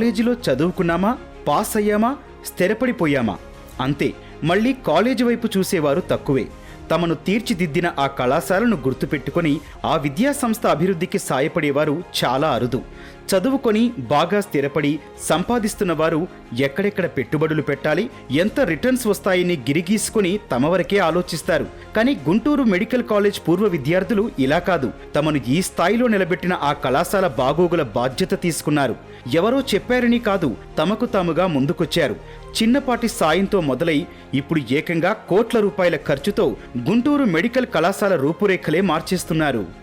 కాలేజీలో చదువుకున్నామా? పాస్ అయ్యామా స్థిరపడిపోయామా? అంతే. మళ్ళీ కాలేజీ వైపు చూసేవారు తక్కువే. తమను తీర్చిదిద్దిన ఆ కళాశాలను గుర్తుపెట్టుకొని ఆ విద్యా సంస్థ అభివృద్ధికి సాయపడేవారు చాలా అరుదు. చదువుకొని బాగా స్థిరపడి సంపాదిస్తున్న వారు ఎక్కడెక్కడ పెట్టుబడులు పెట్టాలి ఎంత రిటర్న్స్ వస్తాయని గిరిగీసుకొని తమ వరకే ఆలోచిస్తారు. కానీ గుంటూరు మెడికల్ కాలేజ్ పూర్వ విద్యార్థులు ఇలా కాదు. తమను ఈ స్థాయిలో నిలబెట్టిన ఆ కళాశాల బాగోగుల బాధ్యత తీసుకున్నారు. ఎవరో చెప్పారని కాదు తమకు తాముగా ముందుకొచ్చారు. చిన్నపాటి సాయంతో మొదలై ఇప్పుడు ఏకంగా కోట్ల రూపాయల ఖర్చుతో గుంటూరు మెడికల్ కళాశాల రూపురేఖలే మార్చేస్తున్నారు.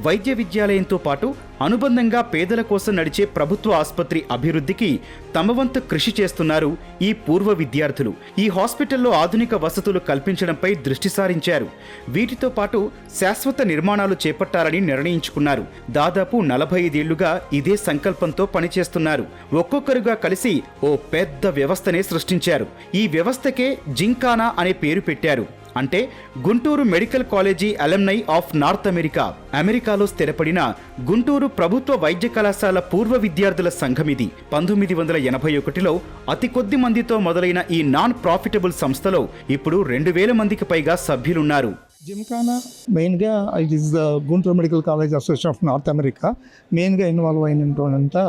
వైద్య విద్యాలయంతో పాటు అనుబంధంగా పేదల కోసం నడిచే ప్రభుత్వ ఆసుపత్రి అభివృద్ధికి తమ వంతు కృషి చేస్తున్నారు ఈ పూర్వ విద్యార్థులు. ఈ హాస్పిటల్లో ఆధునిక వసతులు కల్పించడంపై దృష్టి సారించారు. వీటితో పాటు శాశ్వత నిర్మాణాలు చేపట్టాలని నిర్ణయించుకున్నారు. దాదాపు నలభై ఐదేళ్ళుగా ఇదే సంకల్పంతో పనిచేస్తున్నారు. ఒక్కొక్కరుగా కలిసి ఓ పెద్ద వ్యవస్థనే సృష్టించారు. ఈ వ్యవస్థకే జింకానా అనే పేరు పెట్టారు. అంటే Guntur medical college alumni of North America అమెరికాలో స్థిరపడిన గుంటూరు ప్రభుత్వ వైద్య కళాశాల పూర్వ విద్యార్థుల సంఘం ఇది పంతొమ్మిది వందల ఎనభై ఒకటిలో అతి కొద్ది మందితో మొదలైన ఈ నాన్ ప్రాఫిటబుల్ సంస్థలో ఇప్పుడు రెండు వేల మందికి పైగా సభ్యులున్నారు. జిమ్కానా మెయిన్గా it is the Guntur medical college association of North America. మెయిన్గా ఇన్వాల్వ్ అయినటువంటి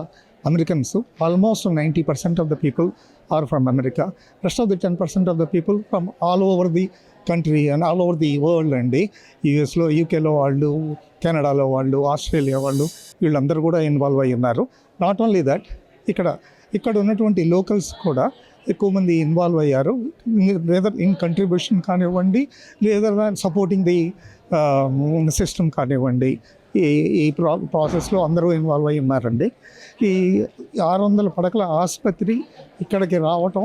Americans almost ninety percent of the people are from America. Rest of the ten percent of the people from all over the country and all over the world అండి. యూఎస్లో యూకేలో వాళ్ళు కెనడాలో వాళ్ళు Australia వాళ్ళు వీళ్ళందరూ కూడా ఇన్వాల్వ్ అయి ఉన్నారు. నాట్ ఓన్లీ దట్ ఇక్కడ ఇక్కడ ఉన్నటువంటి లోకల్స్ కూడా ఎక్కువ మంది ఇన్వాల్వ్ అయ్యారు. లేదా ఇన్ కంట్రిబ్యూషన్ కానివ్వండి లేదా సపోర్టింగ్ ది సిస్టమ్ కానివ్వండి ఈ ఈ ప్రా ప్రాసెస్లో అందరూ ఇన్వాల్వ్ అయి ఉన్నారండి. ఈ ఆరు వందల పడకల ఆసుపత్రి ఇక్కడికి రావటం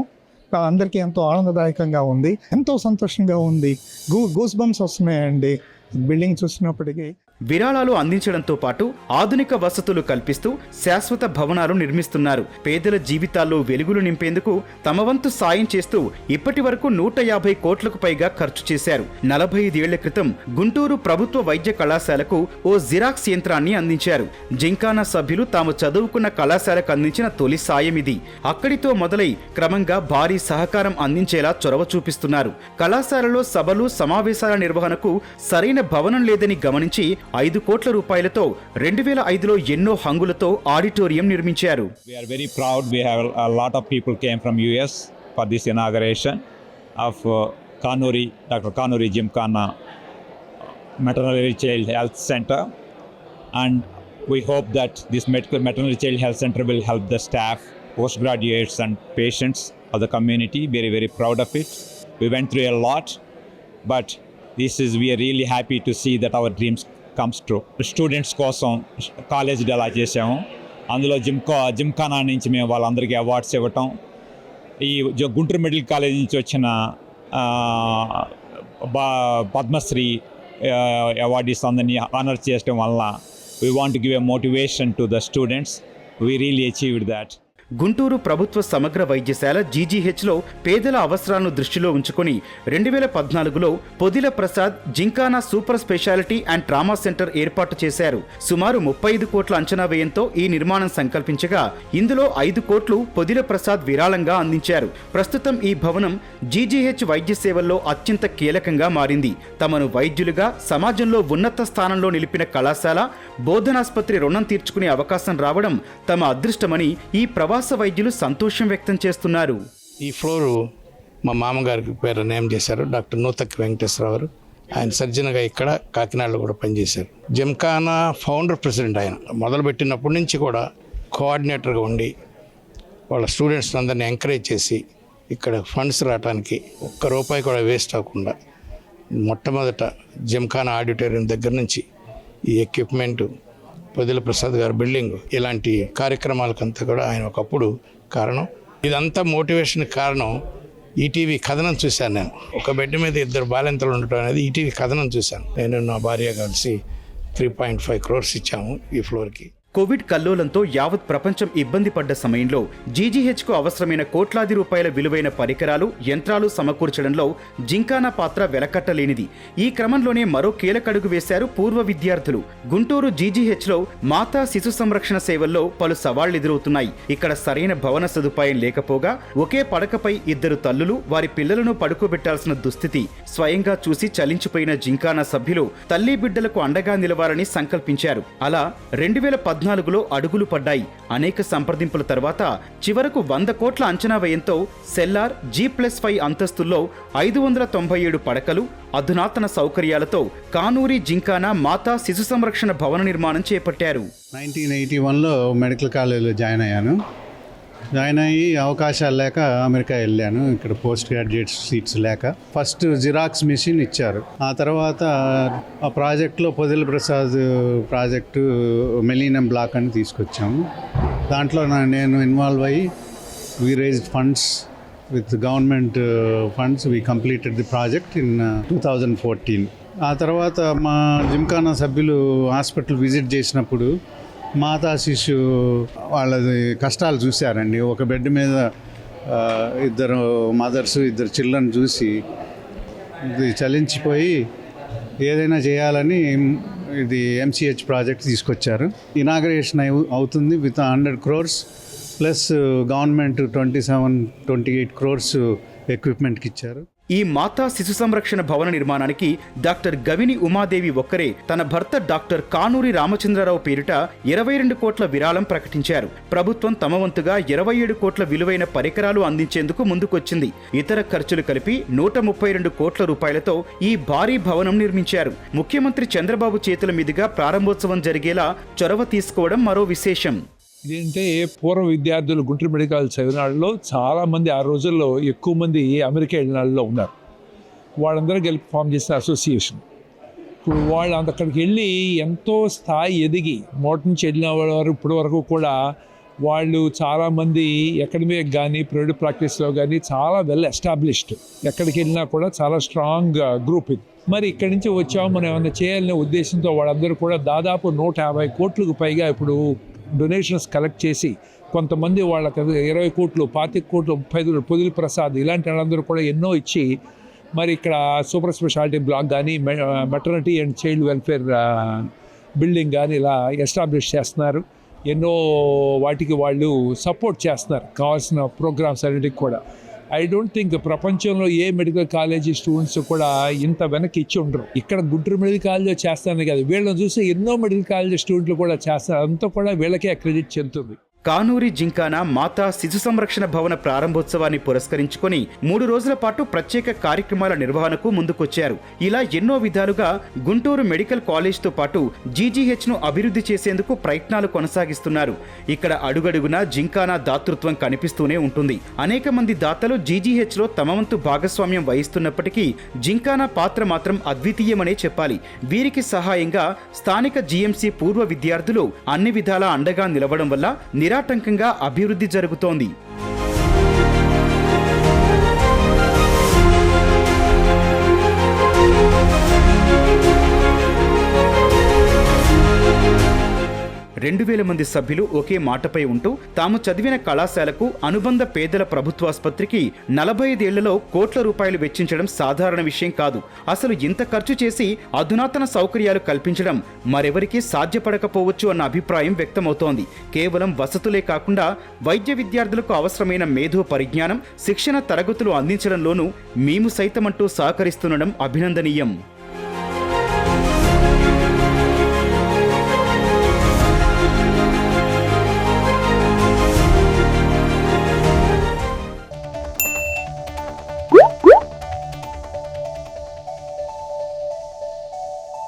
అందరికీ ఎంతో ఆనందదాయకంగా ఉంది ఎంతో సంతోషంగా ఉంది. గూ గూస్ బంప్స్ వస్తున్నాయండి. బిల్డింగ్ చూసినప్పటికీ విరాళాలు అందించడంతో పాటు ఆధునిక వసతులు కల్పిస్తూ శాశ్వత భవనాలు నిర్మిస్తున్నారు. పేదల జీవితాల్లో వెలుగులు నింపేందుకు తమ వంతు సాయం చేస్తూ ఇప్పటి వరకు నూట యాభై కోట్లకు పైగా ఖర్చు చేశారు. నలభై ఐదేళ్ళ క్రితం గుంటూరు ప్రభుత్వ వైద్య కళాశాలకు ఓ జిరాక్స్ యంత్రాన్ని అందించారు. జింకానా సభ్యులు తాము చదువుకున్న కళాశాలకు అందించిన తొలి సాయం ఇది. అక్కడితో మొదలై క్రమంగా భారీ సహకారం అందించేలా చొరవ చూపిస్తున్నారు. కళాశాలలో సభలు సమావేశాల నిర్వహణకు సరైన భవనం లేదని గమనించి ఐదు కోట్ల రూపాయలతో రెండు వేల ఐదులో ఎన్నో హంగులతో ఆడిటోరియం నిర్మించారు We are very proud. We have a lot of people came from US for this inauguration of uh, Kanuri, Dr. Kanuri Gymkhana Maternity Child Health Center, and we hope that this medical maternity child health center will help the staff, postgraduates, and patients of the community. Very very proud of it. We went through a lot, but this is we are really happy to see comes true students కోసం college అలా చేసాము అందులో జిమ్కా జిమ్ఖానా నుంచి మేము వాళ్ళందరికీ awards ఇవ్వటం. ఈ Guntur medical college నుంచి వచ్చిన బా పద్మశ్రీ అవార్డీస్ అందరినీ ఆనర్ చేయడం వల్ల we want give a motivation to the students we really achieved that Guntur ప్రభుత్వ సమగ్ర వైద్యశాల జీజీహెచ్లో పేదల అవసరాలను దృష్టిలో ఉంచుకొని రెండు వేల పద్నాలుగులో Podila Prasad Gymkhana super speciality and trauma centre ఏర్పాటు చేశారు. సుమారు ముప్పై ఐదు కోట్ల అంచనా వ్యయంతో ఈ నిర్మాణం సంకల్పించగా ఇందులో ఐదు కోట్లు పొదిల ప్రసాద్ విరాళంగా అందించారు. ప్రస్తుతం ఈ భవనం జీజీహెచ్ వైద్య సేవల్లో అత్యంత కీలకంగా మారింది. తమను వైద్యులుగా సమాజంలో ఉన్నత స్థానంలో నిలిపిన కళాశాల బోధనాస్పత్రి రుణం తీర్చుకునే అవకాశం రావడం తమ అదృష్టమని ఈ ఆవాస వైద్యులు సంతోషం వ్యక్తం చేస్తున్నారు. ఈ ఫ్లోరు మా మామగారికి పేరు నేమ్ చేశారు డాక్టర్ నూతక్ వెంకటేశ్వరరావు గారు. ఆయన సర్జన్గా ఇక్కడ కాకినాడలో కూడా పనిచేశారు. జిమ్ఖానా ఫౌండర్ ప్రెసిడెంట్ ఆయన. మొదలుపెట్టినప్పటి నుంచి కూడా కోఆర్డినేటర్గా ఉండి వాళ్ళ స్టూడెంట్స్ అందరిని ఎంకరేజ్ చేసి ఇక్కడ ఫండ్స్ రావడానికి ఒక్క రూపాయి కూడా వేస్ట్ అవ్వకుండా మొట్టమొదట జిమ్ఖానా ఆడిటోరియం దగ్గర నుంచి ఈ ఎక్విప్మెంట్ పొదిల ప్రసాద్ గారి బిల్డింగ్ ఇలాంటి కార్యక్రమాలకంతా కూడా ఆయన ఒకప్పుడు కారణం. ఇదంతా మోటివేషన్ కారణం ఈటీవీ కథనం చూశాను నేను. ఒక బెడ్ మీద ఇద్దరు బాలింతలు ఉండటం అనేది ఈటీవీ కథనం చూశాను. నేను నా భార్య కలిసి త్రీ పాయింట్ ఫైవ్ క్రోర్స్ ఇచ్చాము ఈ ఫ్లోర్కి. కోవిడ్ కల్లోలంతో యావత్ ప్రపంచం ఇబ్బంది పడ్డ సమయంలో జీజీహెచ్కు అవసరమైన కోట్లాది రూపాయల విలువైన పరికరాలు యంత్రాలు సమకూర్చడంలో జింకానా పాత్ర వెలకట్టలేనిది. ఈ క్రమంలోనే మరో కీలకడుగు వేశారు పూర్వ విద్యార్థులు. గుంటూరు జీజీహెచ్లో మాతా శిశు సంరక్షణ సేవల్లో పలు సవాళ్ళెదురవుతున్నాయి ఇక్కడ సరైన భవన సదుపాయం లేకపోగా ఒకే పడకపై ఇద్దరు తల్లులు వారి పిల్లలను పడుకోబెట్టాల్సిన దుస్థితి స్వయంగా చూసి చలించిపోయిన జింకానా సభ్యులు తల్లి బిడ్డలకు అండగా నిలవాలని సంకల్పించారు. అలా రెండు వేల పద్నాలుగులో అడుగులు పడ్డాయి. అనేక సంప్రదింపుల తర్వాత చివరకు వంద కోట్ల అంచనా వ్యయంతో సెల్లార్ జీ ప్లస్ ఫైవ్ అంతస్తుల్లో ఐదు వందల తొంభై ఏడు పడకలు అధునాతన సౌకర్యాలతో కానూరి జింకానా మాతా శిశు సంరక్షణ భవన నిర్మాణం చేపట్టారు. నైన్టీన్ ఎయిటీ వన్లో మెడికల్ కాలేజీలో జాయిన్ అయ్యాను. జాయిన్ అయ్యి అవకాశాలు లేక అమెరికా వెళ్ళాను. ఇక్కడ పోస్ట్ గ్రాడ్యుయేట్ సీట్స్ లేక. ఫస్ట్ జిరాక్స్ మిషన్ ఇచ్చారు. ఆ తర్వాత ఆ ప్రాజెక్ట్లో Podila Prasad project millennium block అని తీసుకొచ్చాము. దాంట్లో నేను ఇన్వాల్వ్ అయ్యి we raise funds with government funds we completed the project in two thousand fourteen ఆ తర్వాత మా జిమ్ఖానా సభ్యులు హాస్పిటల్ విజిట్ చేసినప్పుడు మాతా శిశు వాళ్ళది కష్టాలు చూశారండి. ఒక బెడ్ మీద ఇద్దరు మదర్స్ ఇద్దరు చిల్డ్రన్ చూసి ఇది చలించిపోయి ఏదైనా చేయాలని ఇది ఎంసీహెచ్ ప్రాజెక్ట్ తీసుకొచ్చారు. ఇనాగరేషన్ అయి- అవుతుంది with hundred crores plus government twenty seven twenty eight crores ఎక్విప్మెంట్కి ఇచ్చారు. ఈ మాతా శిశు సంరక్షణ భవన నిర్మాణానికి డాక్టర్ గవిని ఉమాదేవి ఒక్కరే తన భర్త డాక్టర్ కానూరి రామచంద్రరావు పేరిట ఇరవై రెండు కోట్ల విరాళం ప్రకటించారు. ప్రభుత్వం తమ వంతుగా ఇరవై ఏడు కోట్ల విలువైన పరికరాలు అందించేందుకు ముందుకొచ్చింది. ఇతర ఖర్చులు కలిపి నూట ముప్పై రెండు కోట్ల రూపాయలతో ఈ భారీ భవనం నిర్మించారు. ముఖ్యమంత్రి చంద్రబాబు చేతుల మీదుగా ప్రారంభోత్సవం జరిగేలా చొరవ తీసుకోవడం మరో విశేషం. ఇదేంటే పూర్వ విద్యార్థులు గుంటూరు మెడికల్ చదివిన వాళ్ళలో చాలామంది ఆ రోజుల్లో ఎక్కువ మంది అమెరికా వెళ్ళిన వాళ్ళలో ఉన్నారు. వాళ్ళందరూ కలిపి ఫామ్ చేసిన అసోసియేషన్. ఇప్పుడు వాళ్ళు అక్కడికి వెళ్ళి ఎంతో స్థాయి ఎదిగి మొదటి నుంచి వెళ్ళిన వారు ఇప్పటి వరకు కూడా వాళ్ళు చాలామంది అకాడమిక్ కానీ ప్రైవేట్ ప్రాక్టీస్లో కానీ చాలా వెల్ ఎస్టాబ్లిష్డ్ ఎక్కడికి వెళ్ళినా కూడా చాలా స్ట్రాంగ్ గ్రూప్ ఇది. మరి ఇక్కడి నుంచి వచ్చాము మనం ఏమైనా చేయాలనే ఉద్దేశంతో వాళ్ళందరూ కూడా దాదాపు నూట యాభై కోట్లకు పైగా ఇప్పుడు డొనేషన్స్ కలెక్ట్ చేసి కొంతమంది వాళ్ళకి ఇరవై కోట్లు పాతిక కోట్లు ముప్పై పొదిలి ప్రసాద్ ఇలాంటి వాళ్ళందరూ కూడా ఎన్నో ఇచ్చి మరి ఇక్కడ సూపర్ స్పెషాలిటీ బ్లాక్ కానీ maternity and child welfare building కానీ ఇలా ఎస్టాబ్లిష్ చేస్తున్నారు. ఎన్నో వాటికి వాళ్ళు సపోర్ట్ చేస్తున్నారు. కావాల్సిన ప్రోగ్రామ్స్ అన్నిటికి కూడా. ఐ డోంట్ థింక్ ప్రపంచంలో ఏ మెడికల్ కాలేజీ స్టూడెంట్స్ కూడా ఇంత వెనక్కి ఇచ్చి ఉండరు. ఇక్కడ గుంటూరు మెడికల్ కాలేజీలో చేస్తాను కదా. వీళ్ళని చూసి ఎన్నో మెడికల్ కాలేజీ స్టూడెంట్లు కూడా చేస్తారు. అంతా కూడా వీళ్ళకే అక్రెడిట్ చెందుతుంది. కానూరి జింకానా మాతా శిశు సంరక్షణ భవన ప్రారంభోత్సవాన్ని పురస్కరించుకొని మూడు రోజుల పాటు ప్రత్యేక కార్యక్రమాల నిర్వహణకు ముందుకొచ్చారు. ఇలా ఎన్నో విధాలుగా గుంటూరు మెడికల్ కాలేజ్తో పాటు జీజీహెచ్ను అభివృద్ధి చేసేందుకు ప్రయత్నాలు కొనసాగిస్తున్నారు. ఇక్కడ అడుగడుగునా జింకానా దాతృత్వం కనిపిస్తూనే ఉంటుంది. అనేక మంది దాతలు జీజీహెచ్లో తమ వంతు భాగస్వామ్యం వహిస్తున్నప్పటికీ జింకానా పాత్ర మాత్రం అద్వితీయమనే చెప్పాలి. వీరికి సహాయంగా స్థానిక జీఎంసీ పూర్వ విద్యార్థులు అన్ని విధాలా అండగా నిలవడం వల్ల నిరాటంకంగా అభివృద్ధి జరుగుతోంది. రెండు వేల మంది సభ్యులు ఒకే మాటపై ఉంటూ తాము చదివిన కళాశాలకు అనుబంధ పేదల ప్రభుత్వాసుపత్రికి నలభై ఐదేళ్ళలో కోట్ల రూపాయలు వెచ్చించడం సాధారణ విషయం కాదు. అసలు ఇంత ఖర్చు చేసి అధునాతన సౌకర్యాలు కల్పించడం మరెవరికీ సాధ్యపడకపోవచ్చు అన్న అభిప్రాయం వ్యక్తమవుతోంది. కేవలం వసతులే కాకుండా వైద్య విద్యార్థులకు అవసరమైన మేధో పరిజ్ఞానం శిక్షణ తరగతులు అందించడంలోనూ మేము సైతమంటూ సహకరిస్తుండడం అభినందనీయం.